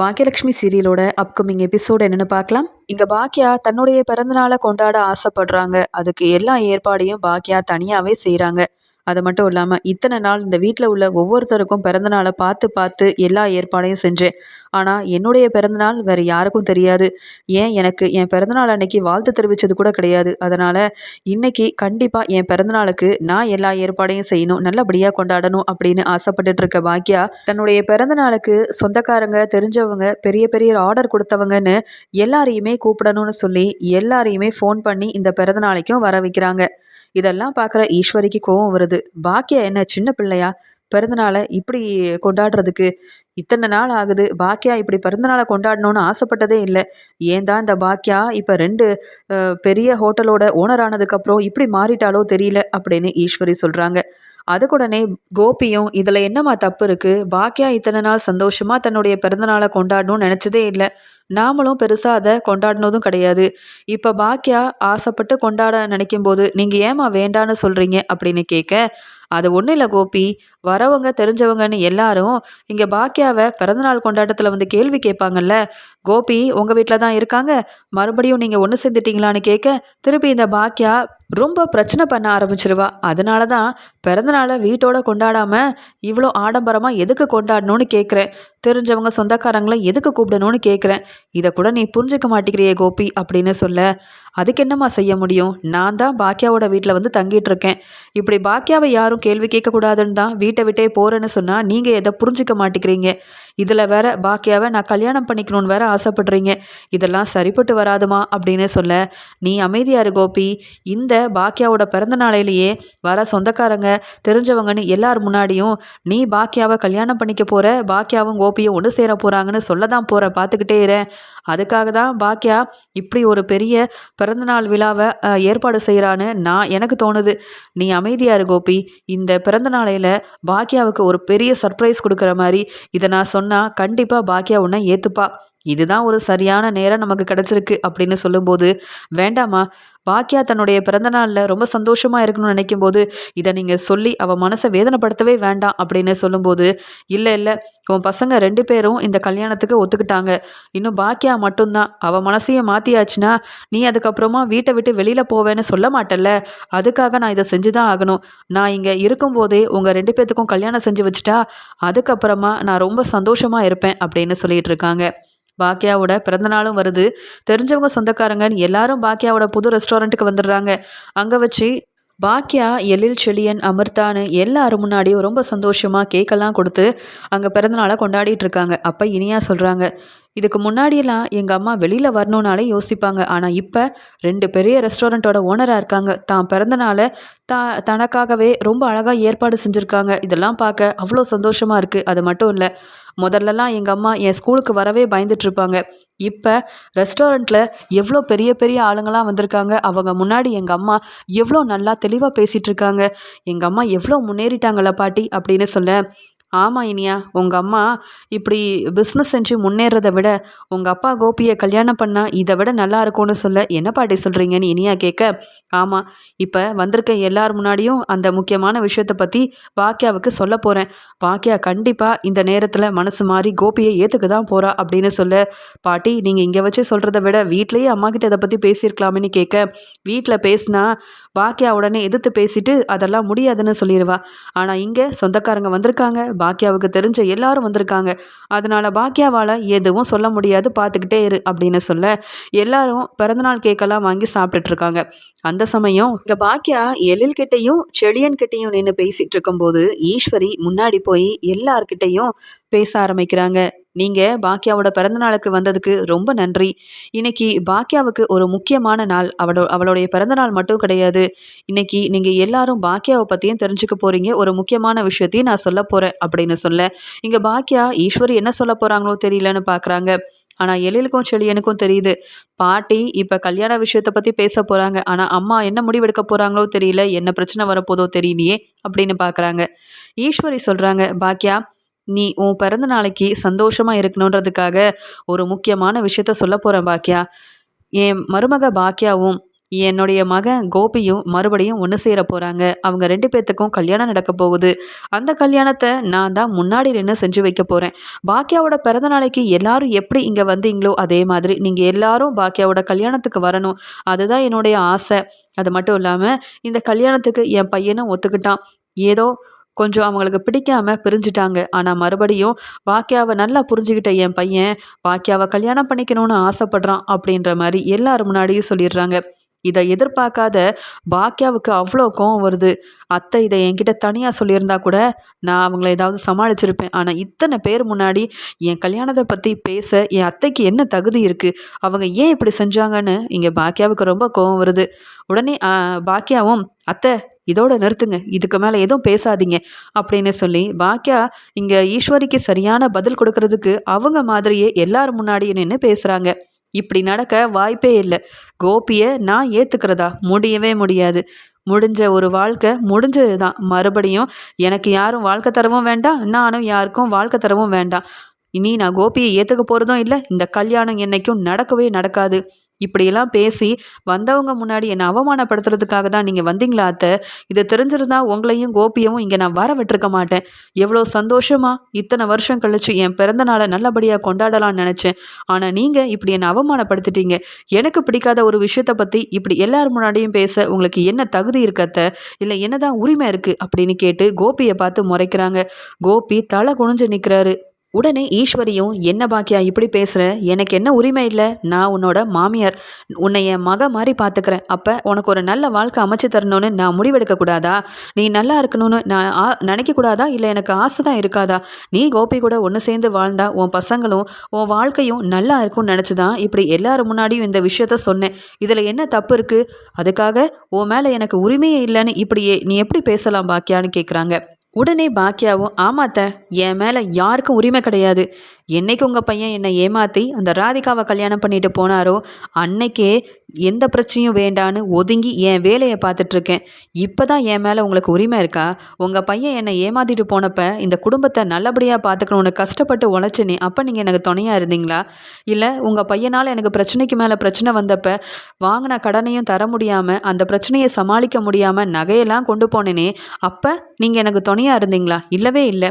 Baakiyalakshmi சீரியலோட upcoming episode என்னென்னு பார்க்கலாம். இங்கே பாக்கியா தன்னுடைய பிறந்தநாளை கொண்டாட ஆசைப்படுறாங்க. அதுக்கு எல்லா ஏற்பாடையும் பாக்கியா தனியாகவே செய்கிறாங்க அது மட்டும் இல்லாமல் இத்தனை நாள் இந்த வீட்டில் உள்ள ஒவ்வொருத்தருக்கும் பிறந்தநாளை பார்த்து பார்த்து எல்லா ஏற்பாடையும் செஞ்சேன். ஆனால் என்னுடைய பிறந்தநாள் வேறு யாருக்கும் தெரியாது. ஏன் எனக்கு என் பிறந்தநாள் அன்னைக்கு வாழ்த்து தெரிவித்தது கூட கிடையாது. அதனால் இன்னைக்கு கண்டிப்பாக என் பிறந்தநாளுக்கு நான் எல்லா ஏற்பாடையும் செய்யணும் நல்லபடியாக கொண்டாடணும் அப்படின்னு ஆசைப்பட்டுட்டு இருக்க பாக்கியா தன்னுடைய பிறந்தநாளுக்கு சொந்தக்காரங்க தெரிஞ்சவங்க பெரிய பெரிய ஆர்டர் கொடுத்தவங்கன்னு எல்லாரையுமே கூப்பிடணும்னு சொல்லி எல்லாரையுமே ஃபோன் பண்ணி இந்த பிறந்தநாளைக்கும் வர வைக்கிறாங்க. இதெல்லாம் பார்க்குற ஈஸ்வரிக்கு கோவம் வருது. பாக்கியா என்ன சின்ன பிள்ளையா? பிறந்தநாளை இப்படி கொண்டாடுறதுக்கு இத்தனை நாள் ஆகுது. பாக்கியா இப்படி பிறந்தநாளை கொண்டாடணும்னு ஆசைப்பட்டதே இல்லை. ஏன் தான் இந்த பாக்கியா இப்போ ரெண்டு பெரிய ஹோட்டலோட ஓனர் ஆனதுக்கப்புறம் இப்படி மாறிட்டாலோ தெரியல அப்படின்னு ஈஸ்வரி சொல்கிறாங்க அதுக்குடனே கோபியும் இதில் என்னம்மா தப்பு இருக்குது பாக்கியா இத்தனை நாள் சந்தோஷமாக தன்னுடைய பிறந்தநாளை கொண்டாடணும்னு நினச்சதே இல்லை. நாமளும் பெருசாக அதை கொண்டாடினதும் கிடையாது. இப்போ பாக்கியா ஆசைப்பட்டு கொண்டாட நினைக்கும் போது நீங்கள் ஏமா வேண்டான்னு சொல்கிறீங்க அப்படின்னு கேட்க அது ஒன்றும் இல்லை கோபி. வரவங்க தெரிஞ்சவங்கன்னு எல்லாரும் இங்கே பாக்கியாவை பிறந்தநாள் கொண்டாட்டத்தில் வந்து கேள்வி கேட்பாங்கல்ல. கோபி உங்கள் வீட்டில் தான் இருக்காங்க. மறுபடியும் நீங்கள் ஒன்று சேர்ந்துட்டீங்களான்னு கேட்க திருப்பி இந்த பாக்கியா ரொம்ப பிரச்சனை பண்ண ஆரம்பிச்சிருவா. அதனால தான் பிறந்தநாளை வீட்டோட கொண்டாடாமல் இவ்வளோ ஆடம்பரமாக எதுக்கு கொண்டாடணும்னு கேட்குறேன் தெரிஞ்சவங்க சொந்தக்காரங்களை எதுக்கு கூப்பிடணும்னு கேட்குறேன் இதை கூட நீ புரிஞ்சுக்க மாட்டேங்கிறியே கோபி அப்படின்னு சொல்ல. அதுக்கு என்னம்மா செய்ய முடியும்? நான் தான் பாக்கியாவோட வீட்டில் வந்து தங்கிட்டு இருக்கேன். இப்படி பாக்கியாவை யாரும் கேள்வி கேட்கக்கூடாதுன்னு தான் வீட்டை விட்டே போகிறேன்னு சொன்னால் நீங்கள் எதை புரிஞ்சிக்க மாட்டேங்கிறீங்க? இதில் வேற பாக்கியாவை நான் கல்யாணம் பண்ணிக்கணும்னு வேற ஆசைப்படுறீங்க. இதெல்லாம் சரிப்பட்டு வராதுமா அப்படின்னு சொல்ல. நீ அமைதியாரு கோபி. இந்த பாக்கியாவோட பிறந்த நாளையிலேயே வர சொந்தக்காரங்க தெரிஞ்சவங்கன்னு எல்லார் முன்னாடியும் நீ பாக்கியாவை கல்யாணம் பண்ணிக்க போகிற பாக்கியாவும் கோபியும் ஒன்று சேர போகிறாங்கன்னு சொல்ல தான் போகிற பார்த்துக்கிட்டே இரு. அதுக்காக தான் பாக்கியா இப்படி ஒரு பெரிய பிறந்தநாள் விழாவை ஏற்பாடு செய்கிறான்னு நான் எனக்கு தோணுது. நீ அமைதியாரு கோபி. இந்த பிறந்த நாளையில் பாக்கியாவுக்கு ஒரு பெரிய சர்ப்ரைஸ் கொடுக்குற மாதிரி இதை நான் சொன்னால் கண்டிப்பாக பாக்கியா உன்னை ஏற்றுப்பா இதுதான் ஒரு சரியான நேரம் நமக்கு கிடச்சிருக்கு அப்படின்னு சொல்லும்போது வேண்டாமா பாக்கியா தன்னுடைய பிறந்தநாளில் ரொம்ப சந்தோஷமாக இருக்கணும்னு நினைக்கும் போது இதை நீங்கள் சொல்லி அவள் மனசை வேதனைப்படுத்தவே வேண்டாம் அப்படின்னு சொல்லும்போது இல்லை இல்லை உன் பசங்க ரெண்டு பேரும் இந்த கல்யாணத்துக்கு ஒத்துக்கிட்டாங்க. இன்னும் பாக்கியா மட்டும்தான். அவள் மனசையும் மாற்றியாச்சுன்னா நீ அதுக்கப்புறமா வீட்டை விட்டு வெளியில் போவேன்னு சொல்ல மாட்டல்ல. அதுக்காக நான் இதை செஞ்சு தான் ஆகணும். நான் இங்கே இருக்கும்போதே உங்கள் ரெண்டு பேர்த்துக்கும் கல்யாணம் செஞ்சு வச்சுட்டா அதுக்கப்புறமா நான் ரொம்ப சந்தோஷமாக இருப்பேன் அப்படின்னு சொல்லிட்டு இருக்காங்க. பாக்கியாவோட பிறந்தநாளும் வருது. தெரிஞ்சவங்க சொந்தக்காரங்கன்னு எல்லாரும் பாக்கியாவோட புது ரெஸ்டாரண்ட்டுக்கு வந்துடுறாங்க. அங்கே வச்சு பாக்கியா எழில் செழியன் அமிர்தான்னு எல்லாரும் முன்னாடியும் ரொம்ப சந்தோஷமாக கேக்கெல்லாம் கொடுத்து அங்கே பிறந்தநாளை கொண்டாடிட்டு இருக்காங்க. அப்போ இனியா சொல்கிறாங்க இதுக்கு முன்னாடியெல்லாம் எங்கள் அம்மா வெளியில் வரணுன்னாலே யோசிப்பாங்க. ஆனால் இப்போ ரெண்டு பெரிய ரெஸ்டாரண்ட்டோட ஓனராக இருக்காங்க. தான் பிறந்தனால தா தனக்காகவே ரொம்ப அழகாக ஏற்பாடு செஞ்சுருக்காங்க. இதெல்லாம் பார்க்க அவ்வளோ சந்தோஷமாக இருக்குது அது மட்டும் இல்லை முதல்லலாம் எங்கள் அம்மா என் ஸ்கூலுக்கு வரவே பயந்துட்டுருப்பாங்க இப்போ ரெஸ்டாரண்ட்டில் எவ்வளோ பெரிய பெரிய ஆளுங்களாம் வந்திருக்காங்க. அவங்க முன்னாடி எங்கள் அம்மா எவ்வளோ நல்லா தெளிவாக பேசிகிட்டு இருக்காங்க எங்கள் அம்மா எவ்வளோ முன்னேறிட்டாங்கள பாட்டி அப்படின்னு சொல்ல ஆமாம் இனியா. உங்கள் அம்மா இப்படி பிஸ்னஸ் செஞ்சு முன்னேறதை விட உங்கள் அப்பா கோபியை கல்யாணம் பண்ணால் இதை விட நல்லா இருக்கும்னு சொல்ல என்ன பாட்டி சொல்கிறீங்கன்னு இனியா கேட்க ஆமாம் இப்போ வந்திருக்க எல்லார் முன்னாடியும் அந்த முக்கியமான விஷயத்தை பற்றி பாக்கியாவுக்கு சொல்ல போகிறேன் பாக்கியா கண்டிப்பாக இந்த நேரத்தில் மனசு மாறி கோபியை ஏற்றுக்க தான் போகிறா அப்படின்னு சொல்ல பாட்டி நீங்கள் இங்கே வச்சு சொல்கிறத விட வீட்லேயே அம்மா கிட்ட இதை பற்றி பேசியிருக்கலாமேன்னு கேட்க வீட்டில் பேசினா பாக்கியா உடனே எதிர்த்து பேசிட்டு அதெல்லாம் முடியாதுன்னு சொல்லிடுவா ஆனால் இங்கே சொந்தக்காரங்க வந்திருக்காங்க பாக்கியாவுக்கு தெரிஞ்ச எல்லாரும் வந்திருக்காங்க. அதனால பாக்கியாவால் எதுவும் சொல்ல முடியாது பார்த்துக்கிட்டே இரு அப்படின்னு சொல்ல எல்லாரும் பிறந்தநாள் கேக்கெல்லாம் வாங்கி சாப்பிட்டுட்ருக்காங்க. அந்த சமயம் இங்கே பாக்கியா எழில்கிட்டையும் செழியன்கிட்டையும் நின்று பேசிகிட்டு இருக்கும்போது ஈஸ்வரி முன்னாடி போய் எல்லார்கிட்டையும் பேச ஆரம்பிக்கிறாங்க. நீங்கள் பாக்கியாவோட பிறந்தநாளுக்கு வந்ததுக்கு ரொம்ப நன்றி. இன்னைக்கு பாக்கியாவுக்கு ஒரு முக்கியமான நாள். அவளோ அவளுடைய பிறந்தநாள் மட்டும் கிடையாது. இன்னைக்கு நீங்கள் எல்லாரும் பாக்கியாவை பற்றியும் தெரிஞ்சுக்க போகிறீங்க ஒரு முக்கியமான விஷயத்தையும் நான் சொல்ல போகிறேன் அப்படின்னு சொல்ல. இங்கே பாக்கியா ஈஸ்வரி என்ன சொல்ல போகிறாங்களோ தெரியலன்னு பார்க்குறாங்க ஆனால் எழிலுக்கும் செழியனுக்கும் தெரியுது. பாட்டி இப்போ கல்யாண விஷயத்தை பற்றி பேச போகிறாங்க ஆனால் அம்மா என்ன முடிவெடுக்க போகிறாங்களோ தெரியல. என்ன பிரச்சனை வரப்போதோ தெரியலையே அப்படின்னு பார்க்குறாங்க ஈஸ்வரி சொல்கிறாங்க பாக்கியா நீ உன் பிறந்த நாளைக்கு சந்தோஷமாக இருக்கணுன்றதுக்காக ஒரு முக்கியமான விஷயத்த சொல்ல போகிறேன் பாக்கியா என் மருமக பாக்கியாவும் என்னுடைய மகன் கோபியும் மறுபடியும் ஒன்று சேர போகிறாங்க அவங்க ரெண்டு பேர்த்துக்கும் கல்யாணம் நடக்க போகுது. அந்த கல்யாணத்தை நான் தான் முன்னாடி நின்று செஞ்சு வைக்க போகிறேன் பாக்கியாவோட பிறந்த நாளைக்கு எல்லாரும் எப்படி இங்கே வந்தீங்களோ அதே மாதிரி நீங்கள் எல்லாரும் பாக்கியாவோட கல்யாணத்துக்கு வரணும். அதுதான் என்னுடைய ஆசை. அது மட்டும் இல்லாமல் இந்த கல்யாணத்துக்கு என் பையனும் ஒத்துக்கிட்டான். ஏதோ கொஞ்சம் அவங்களுக்கு பிடிக்காம பிரிஞ்சுட்டாங்க. ஆனால் மறுபடியும் பாக்கியாவை நல்லா புரிஞ்சுக்கிட்ட என் பையன் பாக்கியாவை கல்யாணம் பண்ணிக்கணும்னு ஆசைப்படுறான் அப்படின்ற மாதிரி எல்லாரும் முன்னாடியும் சொல்லிடுறாங்க. இதை எதிர்பார்க்காத பாக்கியாவுக்கு அவ்வளோ கோவம் வருது. அத்தை இதை என்கிட்ட தனியாக சொல்லியிருந்தா கூட நான் அவங்கள ஏதாவது சமாளிச்சிருப்பேன். ஆனால் இத்தனை பேர் முன்னாடி என் கல்யாணத்தை பற்றி பேச என் அத்தைக்கு என்ன தகுதி இருக்குது அவங்க ஏன் இப்படி செஞ்சாங்கன்னு இங்கே பாக்கியாவுக்கு ரொம்ப கோவம் வருது. உடனே பாக்கியாவும் அத்தை இதோட நிறுத்துங்க. இதுக்கு மேலே எதுவும் பேசாதீங்க அப்படின்னு சொல்லி பாக்கியா இங்கே ஈஸ்வரிக்கு சரியான பதில் கொடுக்கறதுக்கு அவங்க மாதிரியே எல்லார் முன்னாடியே நின்று பேசுகிறாங்க இப்படி நடக்க வாய்ப்பே இல்லை. கோபியை நான் ஏற்றுக்கிறதா முடியவே முடியாது. முடிஞ்ச ஒரு வாழ்க்கை முடிஞ்சது தான் மறுபடியும் எனக்கு யாரும் வாழ்க்கை தரவும் வேண்டாம். நானும் யாருக்கும் வாழ்க்கை தரவும் வேண்டாம். இனி நான் கோபியை ஏற்றுக்க போகிறதும் இல்லை. இந்த கல்யாணம் என்னைக்கும் நடக்கவே நடக்காது. இப்படியெல்லாம் பேசி வந்தவங்க முன்னாடி என்னை அவமானப்படுத்துறதுக்காக தான் நீங்கள் வந்தீங்களா அத்தை? இதை தெரிஞ்சிருந்தா உங்களையும் கோபியவும் இங்கே நான் வர விட்டுருக்க மாட்டேன். எவ்வளோ சந்தோஷமா இத்தனை வருஷம் கழிச்சு என் பிறந்த நாளை நல்லபடியாக கொண்டாடலாம்னு நினச்சேன். ஆனால் நீங்கள் இப்படி என்னை அவமானப்படுத்திட்டீங்க. எனக்கு பிடிக்காத ஒரு விஷயத்தை பற்றி இப்படி எல்லார் முன்னாடியும் பேச உங்களுக்கு என்ன தகுதி இருக்கத்த இல்லை என்னதான் உரிமை இருக்குது அப்படின்னு கேட்டு கோபியை பார்த்து முறைக்கிறாங்க. கோபி தலை குனிஞ்சு நிற்கிறாரு உடனே ஈஸ்வரியும் என்ன பாக்கியா இப்படி பேசுகிற எனக்கு என்ன உரிமை இல்லை? நான் உன்னோட மாமியார். உன்னை என் மக மாதிரி பார்த்துக்கிறேன் அப்போ உனக்கு ஒரு நல்ல வாழ்க்கை அமைச்சு தரணும்னு நான் முடிவெடுக்கக்கூடாதா நீ நல்லா இருக்கணும்னு நான் ஆ நினைக்கக்கூடாதா இல்லை எனக்கு ஆசை தான் இருக்காதா? நீ கோபி கூட ஒன்று சேர்ந்து வாழ்ந்தா உன் பசங்களும் உன் வாழ்க்கையும் நல்லா இருக்கும்னு நினச்சி தான் இப்படி எல்லாரும் முன்னாடியும் இந்த விஷயத்த சொன்னேன். இதில் என்ன தப்பு இருக்குது அதுக்காக உன் மேலே எனக்கு உரிமையே இல்லைன்னு இப்படியே நீ எப்படி பேசலாம் பாக்கியான்னு கேட்குறாங்க உடனே பாக்கியாவும் ஆமாத்த என் மேலே யாருக்கும் உரிமை கிடையாது. என்னைக்கு உங்கள் பையன் என்னை ஏமாற்றி அந்த ராதிகாவை கல்யாணம் பண்ணிட்டு போனாரோ அன்னைக்கே எந்த பிரச்சனையும் வேண்டான்னு ஒதுங்கி என் வேலையை பார்த்துட்ருக்கேன். இப்போ தான் என் மேலே உங்களுக்கு உரிமை இருக்கா? உங்கள் பையன் என்னை ஏமாற்றிட்டு போனப்ப இந்த குடும்பத்தை நல்லபடியாக பார்த்துக்கணும்னு கஷ்டப்பட்டு உழைச்சினே அப்போ நீங்கள் எனக்கு துணையாக இருந்தீங்களா? இல்லை உங்கள் பையனால் எனக்கு பிரச்சனைக்கு மேலே பிரச்சனை வந்தப்ப வாங்கின கடனையும் தர முடியாமல் அந்த பிரச்சனையை சமாளிக்க முடியாமல் நகையெல்லாம் கொண்டு போனேனே அப்போ நீங்கள் எனக்கு துணையாக இருந்தீங்களா? இல்லவே இல்லை.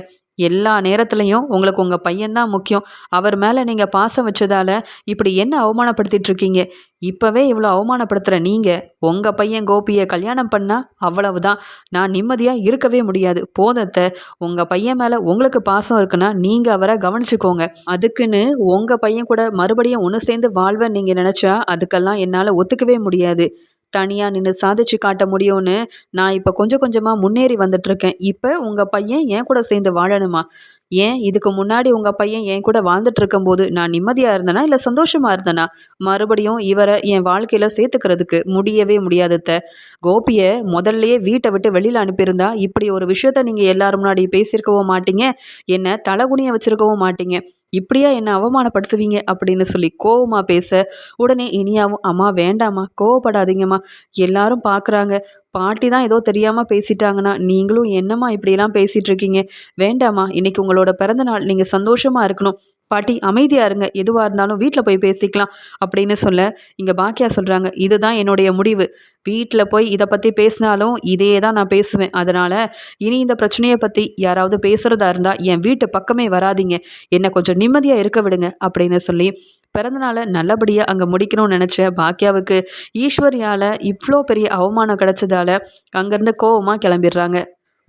எல்லா நேரத்துலையும் உங்களுக்கு உங்கள் பையன்தான் முக்கியம். அவர் மேலே நீங்கள் பாசம் வச்சதால் இப்படி என்ன அவமானப்படுத்திட்டு இருக்கீங்க? இப்போவே இவ்வளோ அவமானப்படுத்துகிற நீங்கள் உங்கள் பையன் கோபியை கல்யாணம் பண்ணால் அவ்வளவுதான். நான் நிம்மதியாக இருக்கவே முடியாது. போதத்தை உங்கள் பையன் மேலே உங்களுக்கு பாசம் இருக்குன்னா நீங்கள் அவரை கவனிச்சுக்கோங்க. அதுக்குன்னு உங்கள் பையன் கூட மறுபடியும் ஒன்று சேர்ந்து வாழ்வேன் நீங்கள் நினச்சா அதுக்கெல்லாம் என்னால் ஒத்துக்கவே முடியாது. தனியாக நின்று சாதிச்சு காட்ட முடியும்னு நான் இப்போ கொஞ்சம் கொஞ்சமாக முன்னேறி வந்துட்டுருக்கேன் இப்போ உங்கள் பையன் என் கூட சேர்ந்து வாழணுமா? ஏன் இதுக்கு முன்னாடி உங்கள் பையன் என் கூட வாழ்ந்துட்டு இருக்கும்போது நான் நிம்மதியாக இருந்தேனா இல்லை சந்தோஷமாக இருந்தேனா? மறுபடியும் இவரை என் வாழ்க்கையில் சேர்த்துக்கிறதுக்கு முடியவே முடியாதத்த கோபியை முதல்லையே வீட்டை விட்டு வெளியில் அனுப்பியிருந்தா இப்படி ஒரு விஷயத்த நீங்கள் எல்லாரும் முன்னாடி பேசியிருக்கவும் மாட்டீங்க. என்னை தலகுனிய வச்சுருக்கவும் மாட்டீங்க. இப்படியா என்னை அவமானப்படுத்துவீங்க அப்படின்னு சொல்லி கோவமாக பேச உடனே இனியாவும் அம்மா வேண்டாம்மா கோவப்படாதீங்கம்மா. எல்லாரும் பார்க்குறாங்க பாட்டி தான் ஏதோ தெரியாமல் பேசிட்டாங்கன்னா நீங்களும் என்னம்மா இப்படியெல்லாம் பேசிகிட்டு இருக்கீங்க வேண்டாம்மா இன்னைக்கு உங்களோட பிறந்த நாள் நீங்கள் சந்தோஷமாக இருக்கணும். பாட்டி அமைதியாக இருங்க. எதுவாக இருந்தாலும் வீட்டில் போய் பேசிக்கலாம் அப்படின்னு சொல்ல இங்கே பாக்கியா சொல்கிறாங்க இதுதான் என்னுடைய முடிவு. வீட்டில் போய் இதை பற்றி பேசினாலும் இதே தான் நான் பேசுவேன். அதனால் இனி இந்த பிரச்சனையை பற்றி யாராவது பேசுகிறதா இருந்தால் என் வீட்டு பக்கமே வராதிங்க. என்னை கொஞ்சம் நிம்மதியாக இருக்க விடுங்க அப்படின்னு சொல்லி பிறந்தநாளை நல்லபடியாக அங்கே முடிக்கணும்னு நினச்ச பாக்கியாவுக்கு ஈஸ்வரியால் இவ்வளோ பெரிய அவமானம் கிடச்சதால அங்கேருந்து கோவமாக கிளம்பிடுறாங்க.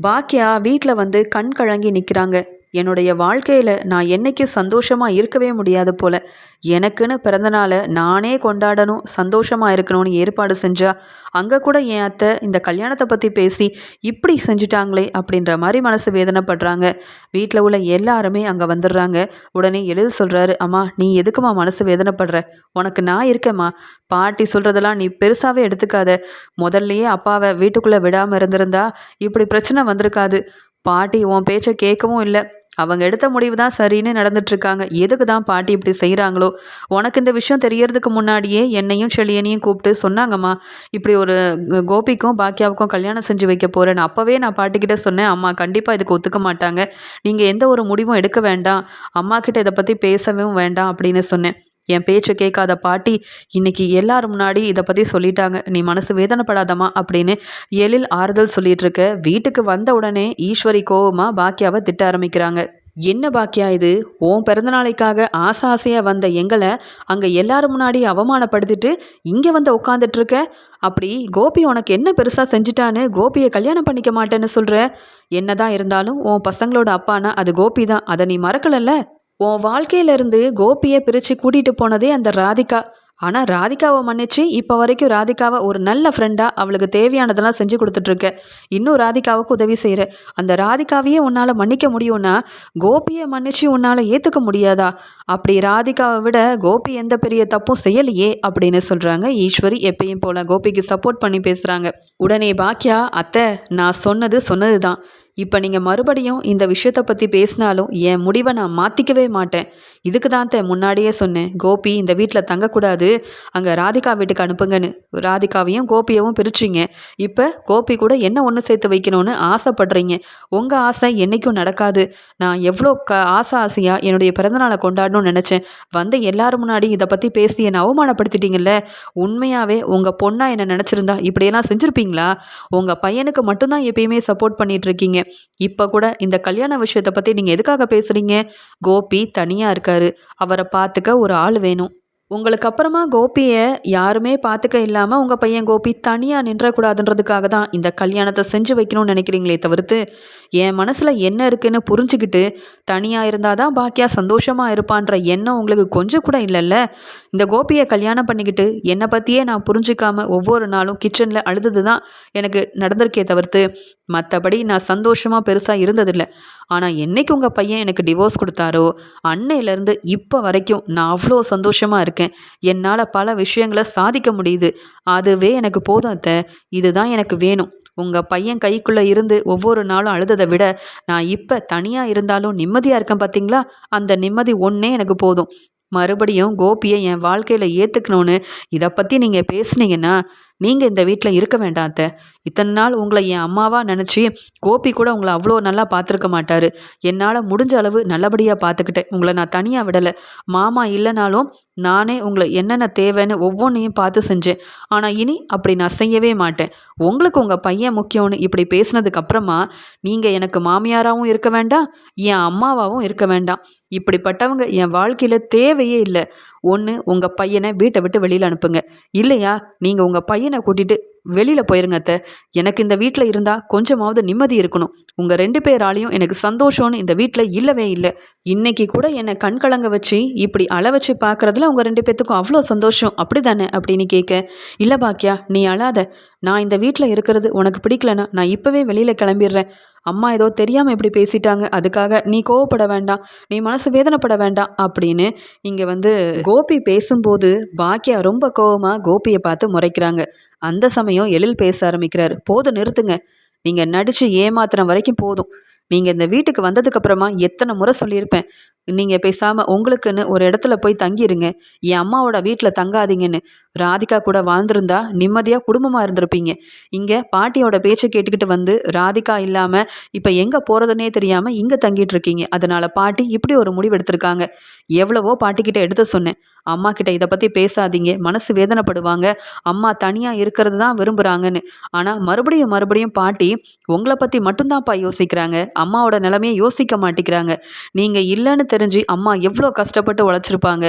பாக்கியா வீட்டில் வந்து கண் கழங்கி நிற்கிறாங்க என்னுடைய வாழ்க்கையில் நான் என்னைக்கு சந்தோஷமாக இருக்கவே முடியாது போல். எனக்குன்னு பிறந்தநாளை நானே கொண்டாடணும் சந்தோஷமாக இருக்கணும்னு ஏற்பாடு செஞ்சால் அங்கே கூட என் அத்தை இந்த கல்யாணத்தை பற்றி பேசி இப்படி செஞ்சுட்டாங்களே அப்படின்ற மாதிரி மனசு வேதனைப்படுறாங்க. வீட்டில் உள்ள எல்லாருமே அங்கே வந்துடுறாங்க. உடனே எழுத சொல்கிறாரு அம்மா நீ எதுக்குமா மனசு வேதனைப்படுற? உனக்கு நான் இருக்கேம்மா. பாட்டி சொல்கிறதெல்லாம் நீ பெருசாகவே எடுத்துக்காத. முதல்லையே அப்பாவை வீட்டுக்குள்ளே விடாமல் இருந்திருந்தா இப்படி பிரச்சனை வந்திருக்காது. பாட்டி உன் பேச்சை கேட்கவும் இல்லை. அவங்க எடுத்த முடிவு தான் சரின்னு நடந்துட்டுருக்காங்க. எதுக்கு தான் பாட்டி இப்படி செய்கிறாங்களோ உனக்கு இந்த விஷயம் தெரியறதுக்கு முன்னாடியே என்னையும் செழியனையும் கூப்பிட்டு சொன்னாங்கம்மா இப்படி ஒரு கோபிக்கும் பாக்கியாவுக்கும் கல்யாணம் செஞ்சு வைக்க போகிறேன்னு அப்போவே நான் பாட்டிக்கிட்ட சொன்னேன் அம்மா கண்டிப்பாக இதுக்கு ஒத்துக்க மாட்டாங்க. நீங்கள் எந்த ஒரு முடிவும் எடுக்க வேண்டாம். அம்மா கிட்ட இதை பற்றி பேசவும் வேண்டாம் அப்படின்னு சொன்னேன். என் பேச்சை கேட்காத பாட்டி இன்னைக்கு எல்லாரும் முன்னாடி இதை பற்றி சொல்லிட்டாங்க. நீ மனசு வேதனைப்படாதம்மா அப்படின்னு எழில் ஆறுதல் சொல்லிட்டு இருக்க. வீட்டுக்கு வந்த உடனே ஈஸ்வரி கோவமாக பாக்கியாவை திட்ட ஆரம்பிக்கிறாங்க. என்ன பாக்கியா இது? உன் பிறந்தநாளைக்காக ஆசை ஆசையாக வந்த எங்களை அங்கே எல்லாரும் முன்னாடி அவமானப்படுத்திட்டு இங்கே வந்து உட்காந்துட்ருக்க அப்படி கோபி உனக்கு என்ன பெருசாக செஞ்சுட்டான்னு கோபியை கல்யாணம் பண்ணிக்க மாட்டேன்னு சொல்கிற என்னதான் இருந்தாலும் உன் பசங்களோட அப்பானா அது கோபி தான் அதை நீ மறக்கலல்ல? உன் வாழ்க்கையிலேருந்து கோபியை பிரித்து கூட்டிகிட்டு போனதே அந்த ராதிகா. ஆனால் ராதிகாவை மன்னிச்சு இப்போ வரைக்கும் ராதிகாவை ஒரு நல்ல ஃப்ரெண்டாக அவளுக்கு தேவையானதெல்லாம் செஞ்சு கொடுத்துட்ருக்க. இன்னும் ராதிகாவுக்கு உதவி செய்கிற அந்த ராதிகாவையே உன்னால் மன்னிக்க முடியும்னா கோபியை மன்னிச்சு உன்னால் ஏற்றுக்க முடியாதா? அப்படி ராதிகாவை விட கோபி எந்த பெரிய தப்பும் செய்யலையே அப்படின்னு சொல்கிறாங்க ஈஸ்வரி எப்பயும் போல் கோபிக்கு சப்போர்ட் பண்ணி பேசுகிறாங்க உடனே பாக்கியா அத்தை நான் சொன்னது சொன்னது தான் இப்போ நீங்கள் மறுபடியும் இந்த விஷயத்தை பற்றி பேசினாலும் என் முடிவை நான் மாற்றிக்கவே மாட்டேன். இதுக்கு தான் முன்னாடியே சொன்னேன் கோபி இந்த வீட்டில் தங்கக்கூடாது அங்கே ராதிகா வீட்டுக்கு அனுப்புங்கன்னு. ராதிகாவையும் கோபியவும் பிரிச்சிங்க. இப்போ கோபி கூட என்ன ஒன்று சேர்த்து வைக்கணும்னு ஆசைப்படுறீங்க. உங்கள் ஆசை என்றைக்கும் நடக்காது. நான் எவ்வளோ க ஆசை ஆசையாக என்னுடைய பிறந்தநாளை கொண்டாடணும்னு நினச்சேன். வந்து எல்லாரும் முன்னாடி இதை பற்றி பேசி என்னை அவமானப்படுத்திட்டீங்கல்ல? உண்மையாகவே உங்கள் பொண்ணாக என்னை நினச்சிருந்தா இப்படியெல்லாம் செஞ்சுருப்பீங்களா? உங்கள் பையனுக்கு மட்டும்தான் எப்பயுமே சப்போர்ட் பண்ணிகிட்ருக்கீங்க இப்போ கூட இந்த கல்யாண விஷயத்தை பற்றி நீங்கள் எதுக்காக பேசுகிறீங்க கோபி தனியாக இருக்க இருக்காரு. அவரை பார்த்துக்க ஒரு ஆள் வேணும். உங்களுக்கு அப்புறமா கோபியை யாருமே பார்த்துக்க இல்லாமல் உங்கள் பையன் கோபி தனியாக நின்றக்கூடாதுன்றதுக்காக தான் இந்த கல்யாணத்தை செஞ்சு வைக்கணும்னு நினைக்கிறீங்களே தவிர்த்து என் மனசில் என்ன இருக்குன்னு புரிஞ்சுக்கிட்டு தனியாக இருந்தால் தான் பாக்கியா சந்தோஷமாக இருப்பான்ற எண்ணம் உங்களுக்கு கொஞ்சம் கூட இல்லைல்ல? இந்த கோபியை கல்யாணம் பண்ணிக்கிட்டு என்னை பற்றியே நான் புரிஞ்சிக்காம ஒவ்வொரு நாளும் கிச்சனில் அழுதுது தான் எனக்கு நடந்திருக்கே தவிர்த்து. மற்றபடி நான் சந்தோஷமாக பெருசாக இருந்ததில்லை. ஆனால் என்னைக்கு உங்கள் பையன் எனக்கு டிவோர்ஸ் கொடுத்தாரோ அன்னையிலேருந்து இப்போ வரைக்கும் நான் அவ்வளோ சந்தோஷமாக இருக்கேன். என்னால் பல விஷயங்களை சாதிக்க முடியுது. அதுவே எனக்கு போதும் அத்தை. இதுதான் எனக்கு வேணும். உங்கள் பையன் கைக்குள்ளே இருந்து ஒவ்வொரு நாளும் அழுததை விட நான் இப்போ தனியாக இருந்தாலும் நிம்மதியாக இருக்கேன் பார்த்தீங்களா அந்த நிம்மதி ஒன்றே எனக்கு போதும். மறுபடியும் கோபியை என் வாழ்க்கையில் ஏற்றுக்கணும்னு இதை பற்றி நீங்கள் பேசுனீங்கன்னா நீங்கள் இந்த வீட்டில் இருக்க வேண்டாம் அத்தை. இத்தனை நாள் உங்களை என் அம்மாவாக நினச்சி கோபி கூட உங்களை அவ்வளோ நல்லா பார்த்துருக்க மாட்டார். என்னால் முடிஞ்ச அளவு நல்லபடியாக பார்த்துக்கிட்டேன். உங்களை நான் தனியாக விடலை. மாமா இல்லைனாலும் நானே உங்களை என்னென்ன தேவைன்னு ஒவ்வொன்றையும் பார்த்து செஞ்சேன். ஆனால் இனி அப்படி நான் செய்யவே மாட்டேன். உங்களுக்கு உங்கள் பையன் முக்கியம்னு இப்படி பேசினதுக்கப்புறமா நீங்கள் எனக்கு மாமியாராகவும் இருக்க வேண்டாம் என் அம்மாவாகவும் இருக்க வேண்டாம். இப்படிப்பட்டவங்க என் வாழ்க்கையில் தேவையே இல்லை. ஒன்று உங்கள் பையனை வீட்டை விட்டு வெளியில் அனுப்புங்க. இல்லையா நீங்கள் உங்கள் பையனை கூட்டிகிட்டு வெளியில் போயிருங்க அத்தை. எனக்கு இந்த வீட்டில் இருந்தால் கொஞ்சமாவது நிம்மதி இருக்கணும். உங்கள் ரெண்டு பேராலையும் எனக்கு சந்தோஷம்னு இந்த வீட்டில் இல்லவே இல்லை. இன்னைக்கு கூட என்னை கண் கலங்க வச்சு இப்படி அள வச்சு பார்க்குறதுல உங்கள் ரெண்டு பேத்துக்கும் அவ்வளோ சந்தோஷம். அப்படி தானே அப்படின்னு கேட்க இல்லை பாக்கியா நீ அழாத. நான் இந்த வீட்டில் இருக்கிறது உனக்கு பிடிக்கலனா நான் இப்போவே வெளியில் கிளம்பிடுறேன். அம்மா ஏதோ தெரியாமல் இப்படி பேசிட்டாங்க. அதுக்காக நீ கோவப்பட வேண்டாம். நீ மனசு வேதனைப்பட வேண்டாம் அப்படின்னு இங்கே வந்து கோபி பேசும்போது பாக்கியா ரொம்ப கோவமாக கோபியை பார்த்து முறைக்கிறாங்க. அந்த சமயம் எழில் பேச ஆரம்பிக்கிறார். போதும் நிறுத்துங்க. நீங்கள் நடித்து ஏமாத்துற வரைக்கும் போதும். நீங்கள் இந்த வீட்டுக்கு வந்ததுக்கப்புறமா எத்தனை முறை சொல்லியிருப்பேன். நீங்கள் பேசாமல் உங்களுக்குன்னு ஒரு இடத்துல போய் தங்கிடுங்க என் அம்மாவோட வீட்டில் தங்காதீங்கன்னு. ராதிகா கூட வாழ்ந்திருந்தா நிம்மதியாக குடும்பமாக இருந்திருப்பீங்க. இங்கே பாட்டியோட பேச்சை கேட்டுக்கிட்டு வந்து ராதிகா இல்லாமல் இப்போ எங்கே போகிறதுனே தெரியாமல் இங்கே தங்கிட்டு இருக்கீங்க அதனால் பாட்டி இப்படி ஒரு முடிவு எடுத்திருக்காங்க. எவ்வளவோ பாட்டிக்கிட்ட எடுத்து சொன்னேன். அம்மா கிட்ட இதை பற்றி பேசாதீங்க. மனசு வேதனைப்படுவாங்க. அம்மா தனியாக இருக்கிறது தான் விரும்புகிறாங்கன்னு ஆனால் மறுபடியும் மறுபடியும் பாட்டி உங்களை பற்றி மட்டும்தான்ப்பா யோசிக்கிறாங்க. அம்மாவோட நிலமையை யோசிக்க மாட்டேங்கிறாங்க நீங்கள் இல்லைன்னு தெரிஞ்சு அம்மா எவ்வளோ கஷ்டப்பட்டு உழைச்சிருப்பாங்க.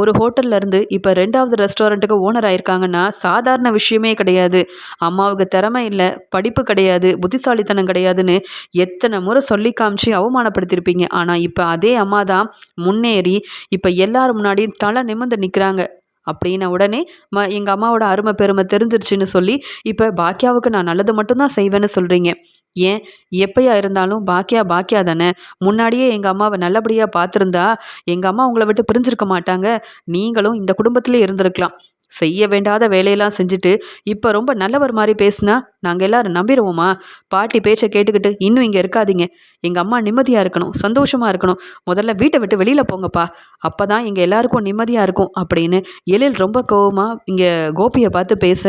ஒரு ஹோட்டல்லேருந்து இப்போ ரெண்டாவது ரெஸ்டாரண்ட்டுக்கு ஓனர் ஆயிருக்காங்கன்னா சாதாரண விஷயமே கிடையாது. அம்மாவுக்கு திறமை இல்லை படிப்பு கிடையாது புத்திசாலித்தனம் கிடையாதுன்னு எத்தனை முறை சொல்லி காமிச்சு அவமானப்படுத்தியிருப்பீங்க ஆனால் இப்போ அதே அம்மா தான் முன்னேறி இப்போ எல்லாரும் முன்னாடியும் தலை நிமிர்ந்து நிற்கிறாங்க அப்படின்ன உடனே ம எங்கள் அம்மாவோட அருமை பெருமை தெரிஞ்சிருச்சுன்னு சொல்லி இப்போ பாக்கியாவுக்கு நான் நல்லது மட்டும்தான் செய்வேன்னு சொல்கிறீங்க ஏன்? எப்பயா இருந்தாலும் பாக்கியா பாக்கியா தானே. முன்னாடியே எங்கள் அம்மாவை நல்லபடியாக பார்த்துருந்தா எங்கள் அம்மா உங்களை விட்டு பிரிஞ்சிருக்க மாட்டாங்க. நீங்களும் இந்த குடும்பத்திலே இருந்திருக்கலாம். செய்ய வேண்டாத வேலையெல்லாம் செஞ்சுட்டு இப்போ ரொம்ப நல்லவர் மாதிரி பேசுனா நாங்கள் எல்லாரும் நம்பிடுவோமா? பாட்டி பேச்சை கேட்டுக்கிட்டு இன்னும் இங்கே இருக்காதீங்க. எங்கள் அம்மா நிம்மதியாக இருக்கணும் சந்தோஷமாக இருக்கணும். முதல்ல வீட்டை விட்டு வெளியில் போங்கப்பா. அப்போ தான் எங்கள் எல்லாருக்கும் நிம்மதியாக இருக்கும் அப்படின்னு எழில் ரொம்ப கோவமாக இங்கே கோபியை பார்த்து பேச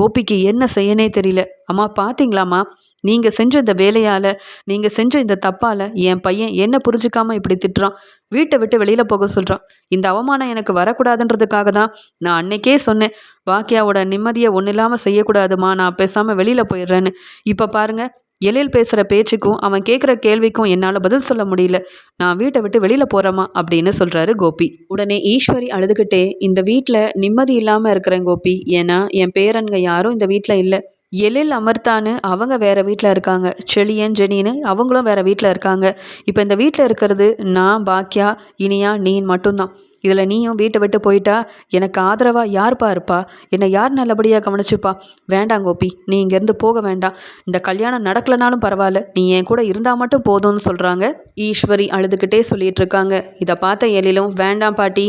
கோபிக்கு என்ன செய்யனே தெரியல. அம்மா பார்த்தீங்களாம்மா நீங்கள் செஞ்ச இந்த வேலையால் நீங்கள் செஞ்ச இந்த தப்பால் என் பையன் என்ன புரிஞ்சுக்காமல் இப்படி திட்டுறான். வீட்டை விட்டு வெளியில் போக சொல்கிறான் இந்த அவமானம் எனக்கு வரக்கூடாதுன்றதுக்காக தான் நான் அன்னைக்கே சொன்னேன். வாக்கியாவோட நிம்மதியை ஒன்றும் இல்லாமல் செய்யக்கூடாதுமா நான் பேசாமல் வெளியில் போயிடுறேன்னு. இப்போ பாருங்கள் எழில் பேசுகிற பேச்சுக்கும் அவன் கேட்குற கேள்விக்கும் என்னால் பதில் சொல்ல முடியல. நான் வீட்டை விட்டு வெளியில் போகிறேம்மா அப்படின்னு சொல்கிறாரு கோபி. உடனே ஈஸ்வரி அழுதுகிட்டே இந்த வீட்டில் நிம்மதி இல்லாமல் இருக்கிறேன் கோபி. ஏன்னா என் பேரன்க யாரும் இந்த வீட்டில் இல்லை. எழில் அமர்த்தான்னு அவங்க வேற வீட்டில் இருக்காங்க. செழியன் ஜெனின்னு அவங்களும் வேற வீட்டில் இருக்காங்க. இப்போ இந்த வீட்டில் இருக்கிறது நான் பாக்கியா இனியா நீன் மட்டும்தான். இதில் நீயும் வீட்டை விட்டு போயிட்டா எனக்கு ஆதரவாக யார்ப்பா இருப்பா? என்னை யார் நல்லபடியாக கவனிச்சுப்பா? வேண்டாம் கோபி நீ இங்கேருந்து போக வேண்டாம். இந்த கல்யாணம் நடக்கலனாலும் பரவாயில்ல. நீ என் கூட இருந்தால் மட்டும் போதும்னு சொல்கிறாங்க ஈஸ்வரி அழுதுகிட்டே சொல்லிட்டு இருக்காங்க. இதை பார்த்த எழிலும் வேண்டாம் பாட்டி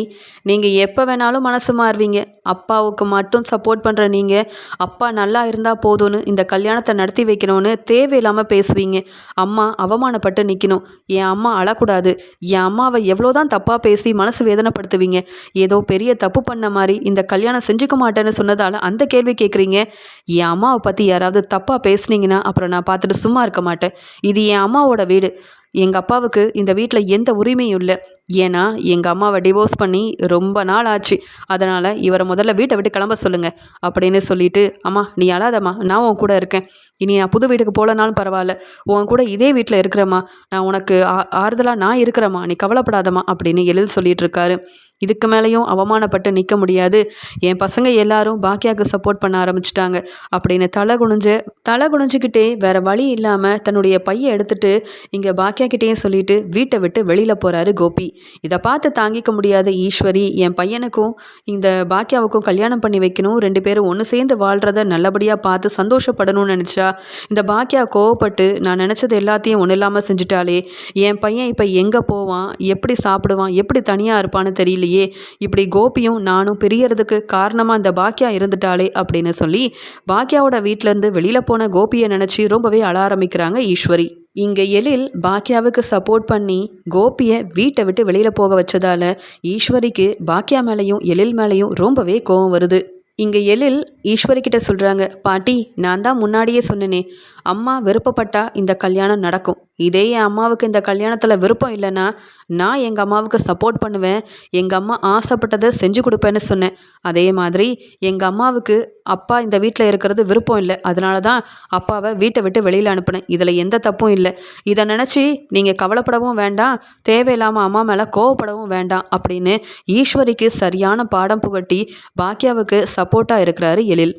நீங்கள் எப்போ வேணாலும் மனசு மாறுவீங்க. அப்பாவுக்கு மட்டும் சப்போர்ட் பண்ணுற நீங்கள் அப்பா நல்லா இருந்தால் போதும்னு இந்த கல்யாணத்தை நடத்தி வைக்கணும்னு தேவையில்லாமல் பேசுவீங்க. அம்மா அவமானப்பட்டு நிற்கணும் என் அம்மா அழக்கூடாது. என் அம்மாவை எவ்வளோதான் தப்பாக பேசி மனசு வேதனை வேதனைப்படுத்துவீங்க ஏதோ பெரிய தப்பு பண்ண மாதிரி இந்த கல்யாணம் செஞ்சுக்க மாட்டேன்னு சொன்னதால் அந்த கேள்வி கேட்குறீங்க என் அம்மாவை பற்றி யாராவது தப்பாக பேசுனீங்கன்னா அப்புறம் நான் பார்த்துட்டு சும்மா இருக்க மாட்டேன். இது என் அம்மாவோட வீடு. எங்கள் அப்பாவுக்கு இந்த வீட்டில் எந்த உரிமையும் இல்லை. ஏன்னா எங்கள் அம்மாவை டிவோர்ஸ் பண்ணி ரொம்ப நாள் ஆச்சு. அதனால் இவரை முதல்ல வீட்டை விட்டு கிளம்ப சொல்லுங்கள் அப்படின்னு சொல்லிட்டு அம்மா நீ அழாதம்மா. நான் உன் கூட இருக்கேன். இனி நான் புது வீட்டுக்கு போகலனாலும் பரவாயில்ல. உன் கூட இதே வீட்டில் இருக்கிறேம்மா. நான் உனக்கு ஆ ஆறுதலாக நான் இருக்கிறேம்மா. நீ கவலைப்படாதம்மா. அப்படின்னு எழில் சொல்லிட்டு இருக்காரு. இதுக்கு மேலேயும் அவமானப்பட்டு நிற்க முடியாது. என் பசங்க எல்லாரும் பாக்கியாவுக்கு சப்போர்ட் பண்ண ஆரம்பிச்சிட்டாங்க. அப்படின்னு தலை குனிஞ்சு தலை குனிஞ்சுக்கிட்டே வேற வழி இல்லாமல் தன்னுடைய பையை எடுத்துட்டு இங்கே பாக்கியா கிட்டேயும் சொல்லிட்டு வீட்டை விட்டு வெளியில் போகிறாரு கோபி. இதை பார்த்து தாங்கிக்க முடியாத ஈஸ்வரி என் பையனுக்கும் இந்த பாக்கியாவுக்கும் கல்யாணம் பண்ணி வைக்கணும் ரெண்டு பேரும் ஒன்று சேர்ந்து வாழ்கிறத நல்லபடியாக பார்த்து சந்தோஷப்படணும்னு நினச்சா இந்த பாக்கியா கோவப்பட்டு நான் நினச்சது எல்லாத்தையும் ஒன்றும் இல்லாமல் செஞ்சுட்டாலே என் பையன் இப்போ எங்கே போவான்? எப்படி சாப்பிடுவான்? எப்படி தனியாக இருப்பான்னு தெரியலையே இப்படி கோபியும் நானும் பிரியறதுக்கு காரணமாக அந்த பாக்கியா இருந்துட்டாளே அப்படின்னு சொல்லி பாக்கியாவோட வீட்டிலேருந்து வெளியில் போன கோபியை நினச்சி ரொம்பவே அழ ஆரம்பிக்கிறாங்க ஈஸ்வரி. இங்கே எழில் பாக்கியாவுக்கு சப்போர்ட் பண்ணி கோபியை வீட்டை விட்டு வெளியில் போக வச்சதால ஈஸ்வரிக்கு பாக்கியா மேலேயும் எழில் மேலேயும் ரொம்பவே கோவம் வருது. இங்கே எழில் ஈஸ்வரி கிட்ட சொல்கிறாங்க பாட்டி நான் தான் முன்னாடியே சொன்னேனே அம்மா விருப்பப்பட்டா இந்த கல்யாணம் நடக்கும். இதே என் அம்மாவுக்கு இந்த கல்யாணத்தில் விருப்பம் இல்லைன்னா நான் எங்கள் அம்மாவுக்கு சப்போர்ட் பண்ணுவேன். எங்கள் அம்மா ஆசைப்பட்டதை செஞ்சு கொடுப்பேன்னு சொன்னேன். அதே மாதிரி எங்கள் அம்மாவுக்கு அப்பா இந்த வீட்டில் இருக்கிறது விருப்பம் இல்லை. அதனால தான் அப்பாவை வீட்டை விட்டு வெளியில் அனுப்பினேன். இதில் எந்த தப்பும் இல்லை. இதை நினச்சி நீங்கள் கவலைப்படவும் வேண்டாம். தேவையில்லாமல் அம்மா மேலே கோவப்படவும் வேண்டாம் அப்படின்னு ஈஸ்வரிக்கு சரியான பாடம் புகட்டி பாக்கியாவுக்கு சப்போர்ட்டாக இருக்கிறாரு எழில்.